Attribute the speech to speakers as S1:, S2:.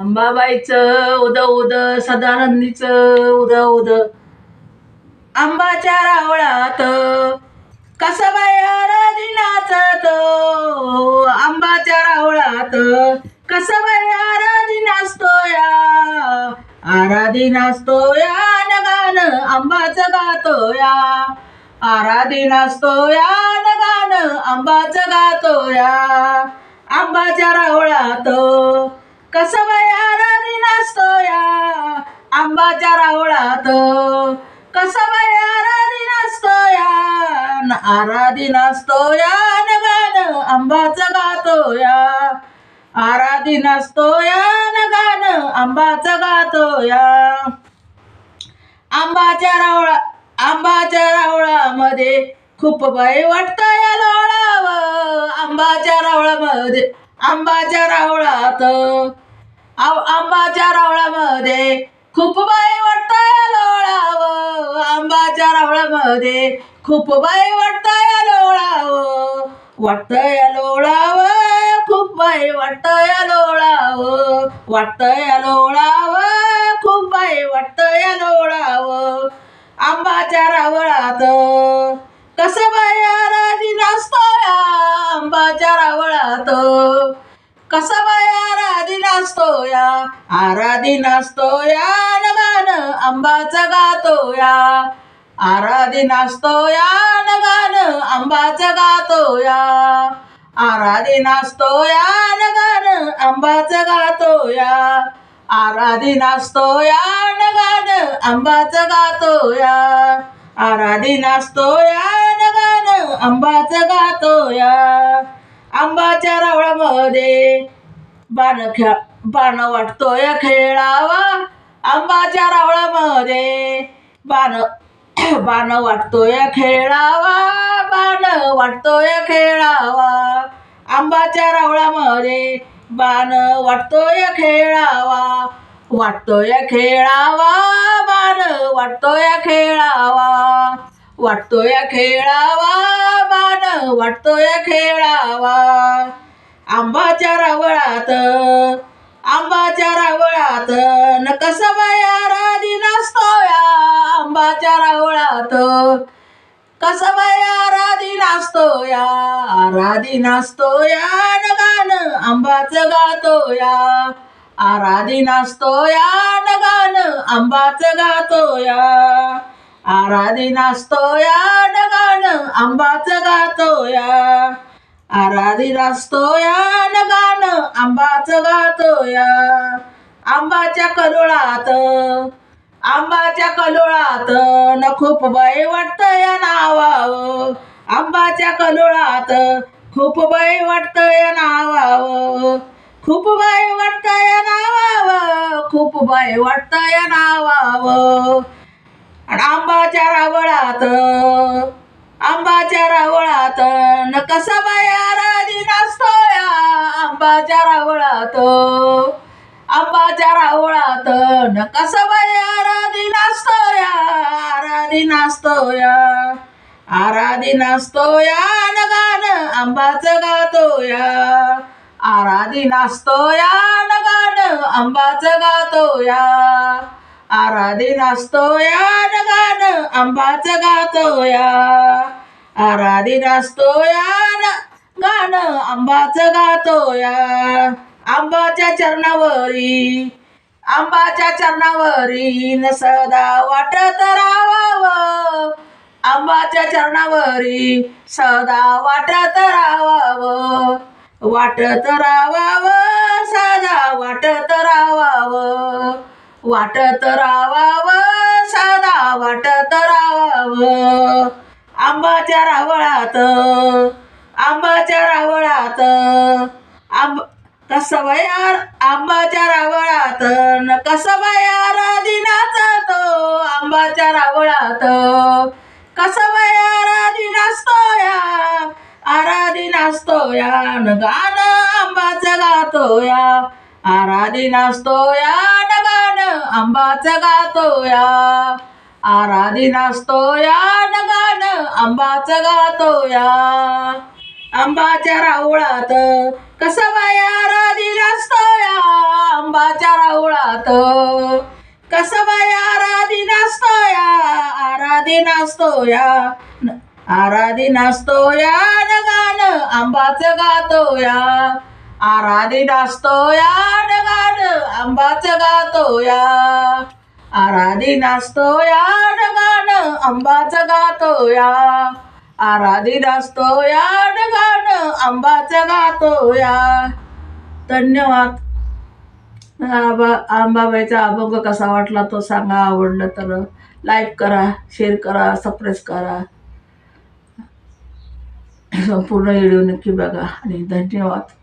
S1: अंबाबाईचं उद उद सदानंदीचं उद उद. आंबाच्या रावळात कसबाया राधी नाचत आंबाच्या रावळात कसबाया राधी नाचतोया आराधी नाचतोया न गाणं आंबाचं गातोया. आराधी नाचतोया न गाणं आंबाचं गातोया. आंबाच्या रावळात कसबाया राधी नाचतोया आंबाच्या रावळात कसबाया राधी नाचतोया न आराधी नाचतोया न गाणं आंबाचं गातोया आराधी नाचतोया न गाणं आंबाचं गातोया आंबाच्या रावळा आंबाच्या रावळामध्ये खूप बाई या लोळावं आंबाच्या रावळामध्ये आंबाच्या रावळात. आंबाच्या रावळामध्ये खूप बाई वाटतंय लोळावं. आंबाच्या रावळामध्ये खूप बाई वाटतंय लोळावं. वाटतंय लोळावं खूप बाई वाटतंय लोळावं. वाटतंय लोळावं खूप बाई वाटतंय लोळावं. आंबाच्या रावळात कसं बाई आराधी नाचतोया आंबाच्या रावळात कसं बाई आराधी नाचतोया आराधी नाचतोया न गाणं आंबाचं गातोया आराधी नाचतोया न गाणं आंबाचं गातोया आराधी नाचतोया न गाणं आंबाचं गातोया आराधी नाचतोया न गाणं आंबाचं गातोया आराधी नाचतोया न आंबाच आंबाचं गातोया. आंबाच्या रावळामध्ये बाण खेळ बाण वाटतोय खेळावा. आंबाच्या रावळामध्ये बाण बाण वाटतोय खेळावा. बाण वाटतोय खेळावा. आंबाच्या रावळामध्ये बाण वाटतोय खेळावा. वाटतोय खेळावा बाण वाटतोय खेळावा. वाटतोय खेळावा मान वाटतोय खेळावा. आंबाच्या रावळात आंबाच्या रावळात न कसं बाया राधी नाचतोया. आंबाच्या रावळात कसा बाया राधी नाचतोया. आराधी नाचतोया न गाणं आंबाचं गातोया. आराधी नाचतोया न गाणं आंबाचं गातोया. आराधी नाचतोया न गाणं आंबाचं गातोया. आराधी नाचतोया न गाणं आंबाचं गातोया. आंबाच्या कलोळात आंबाच्या कलोळात न खूप बाई या नावावं. आंबाच्या कलोळात खूप बाई या नावावं. खूप बाई या नावावं. खूप बाई वाटतंय नावावं. आंबाच्या रावळात आंबाच्या रावळात न कसा बाया राधी नाचतोया आंबाच्या रावळात. आंबाच्या रावळात न कसा बाया राधी नाचतोया आराधी नाचतोया आराधी नाचतोया न गाणं आंबाचं गातोया आराधी नाचतोया न गाणं आंबाचं गातोया आराधी नाचतोया न गाणं आंबाचं गातोया. आराधी नाचतोया न गाणं आंबाचं गातोया. आंबाच्या चरणावरी आंबाच्या चरणावरी न सदा वाटत राहावं. आंबाच्या चरणावरी सदा वाटत राहावं. वाटत राहावं सदा वाटत राहावं. वाटत राहावं सदा वाटत राहावं. आंबाच्या रावळात आंबाच्या रावळात आंब कसं बयार आंबाच्या रावळात न कसं बयार दिनाचा नाचतो आंबाच्या रावळात. कसं बयार आधी नाचतोया आराधी नाचतोया न गाणं आंबाचं गातोया आराधी नाचतोया या आंबाचं गातोया आराधी नाचतोया न गाणं आंबाचं गातोया. आंबाच्या रावळात कसं बाया आराधी नाचतोया आंबाच्या गात कसं बाया आराधी नाचतोया आराधी नाचतो या न- आराधी या न गाणं आंबाचं आराधी नाचतो या न गाणं आंबाचं गातो या आराधी नाचतो या न गाणं आंबाचं गातो या आराधी नाचतो या न गाणं आंबाचं गातो या धन्यवाद. आबा आंबाबाईचा अभंग कसा वाटला तो सांगा आवडलं तर. लाईक करा शेअर करा सप्रेस करा. संपूर्ण व्हिडिओ नक्की बघा आणि धन्यवाद.